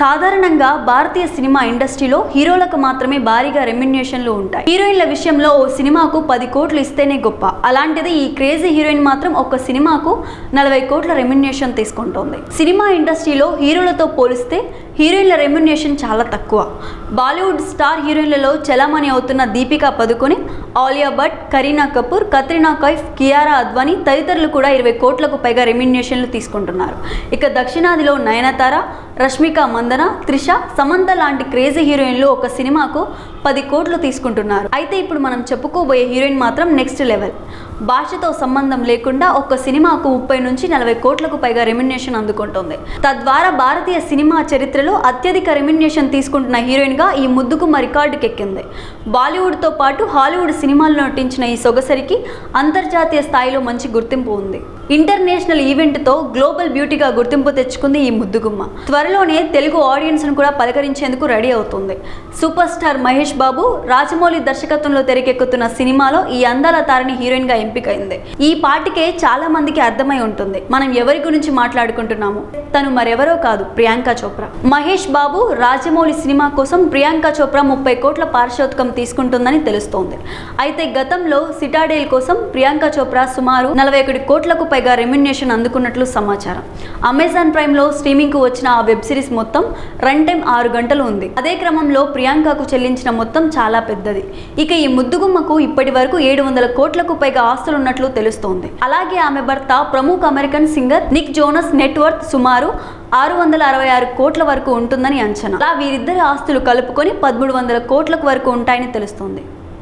సాధారణంగా భారతీయ సినిమా ఇండస్ట్రీలో హీరోలకు మాత్రమే భారీగా రెమ్యునేషన్లు ఉంటాయి. హీరోయిన్ల విషయంలో ఓ సినిమాకు పది కోట్లు ఇస్తేనే గొప్ప. అలాంటిది ఈ క్రేజీ హీరోయిన్ మాత్రం ఒక్క సినిమాకు నలభై కోట్ల రెమ్యునేషన్ తీసుకుంటోంది. సినిమా ఇండస్ట్రీలో హీరోలతో పోలిస్తే హీరోయిన్ల రెమ్యునేషన్ చాలా తక్కువ. బాలీవుడ్ స్టార్ హీరోయిన్లలో చలామణి అవుతున్న దీపికా పదుకొని ఆలియా భట్ కరీనా కపూర్ కత్రినా కైఫ్ కియారా అద్వానీ తదితరులు కూడా ఇరవై కోట్లకు పైగా రెమ్యునేషన్లు తీసుకుంటున్నారు. ఇక దక్షిణాదిలో నయనతార రష్మిక మందన త్రిష సమంత లాంటి క్రేజీ హీరోయిన్లు ఒక సినిమాకు పది కోట్లు తీసుకుంటున్నారు. అయితే ఇప్పుడు మనం చెప్పుకోబోయే హీరోయిన్ మాత్రం నెక్స్ట్ లెవెల్. భాషతో సంబంధం లేకుండా ఒక్క సినిమాకు ముప్పై నుంచి నలభై కోట్లకు పైగా రెమ్యునేషన్ అందుకుంటుంది. తద్వారా భారతీయ సినిమా చరిత్రలో అత్యధిక రెమ్యునేషన్ తీసుకుంటున్న హీరోయిన్గా ఈ ముద్దుగుమ్మ రికార్డుకెక్కింది. బాలీవుడ్తో పాటు హాలీవుడ్ సినిమాల్లో నటించిన ఈ సొగసరికి అంతర్జాతీయ స్థాయిలో మంచి గుర్తింపు ఉంది. ఇంటర్నేషనల్ ఈవెంట్తో గ్లోబల్ బ్యూటీగా గుర్తింపు తెచ్చుకుంది ఈ ముద్దుగుమ్మ. త్వరలోనే తెలుగు ఆడియన్స్ను కూడా పలకరించేందుకు రెడీ అవుతుంది. సూపర్ స్టార్ మహేష్ బాబు రాజమౌళి దర్శకత్వంలో తెరకెక్కుతున్న సినిమాలో ఈ అందాల తారని హీరోయిన్గా ఎంపికైంది. ఈ పాటికే చాలా మందికి అర్థమై ఉంటుంది. మనం ఎవరి గురించి మాట్లాడుకుంటున్నాము? తను మరెవరో కాదు ప్రియాంక చోప్రా. మహేష్ బాబు రాజమౌళి సినిమా కోసం ప్రియాంక చోప్రా ముప్పై కోట్ల పారితోషికం తీసుకుంటుందని తెలుస్తోంది. అయితే గతంలో సిటాడేల్ కోసం ప్రియాంక చోప్రా సుమారు నలభై ఒకటి కోట్లకు పైగా రెమ్యునేషన్ అందుకున్నట్లు సమాచారం. అమెజాన్ ప్రైమ్లో స్ట్రీమింగ్కు వచ్చిన ఆ వెబ్ సిరీస్ మొత్తం రన్ టైం ఆరు గంటలు ఉంది. అదే క్రమంలో ప్రియాంకకు చెల్లించిన మొత్తం చాలా పెద్దది. ఇక ఈ ముద్దుగుమ్మకు ఇప్పటి వరకు ఏడు వందల కోట్లకు పైగా ఆస్తులు ఉన్నట్లు తెలుస్తోంది. అలాగే ఆమె భర్త ప్రముఖ American singer Nick Jonas net worth సుమారు ఆరు వందల అరవై ఆరు కోట్ల వరకు ఉంటుందని అంచనా. అలా వీరిద్దరి ఆస్తులు కలుపుకొని పదమూడు వందల కోట్లకు వరకు ఉంటాయని తెలుస్తోంది.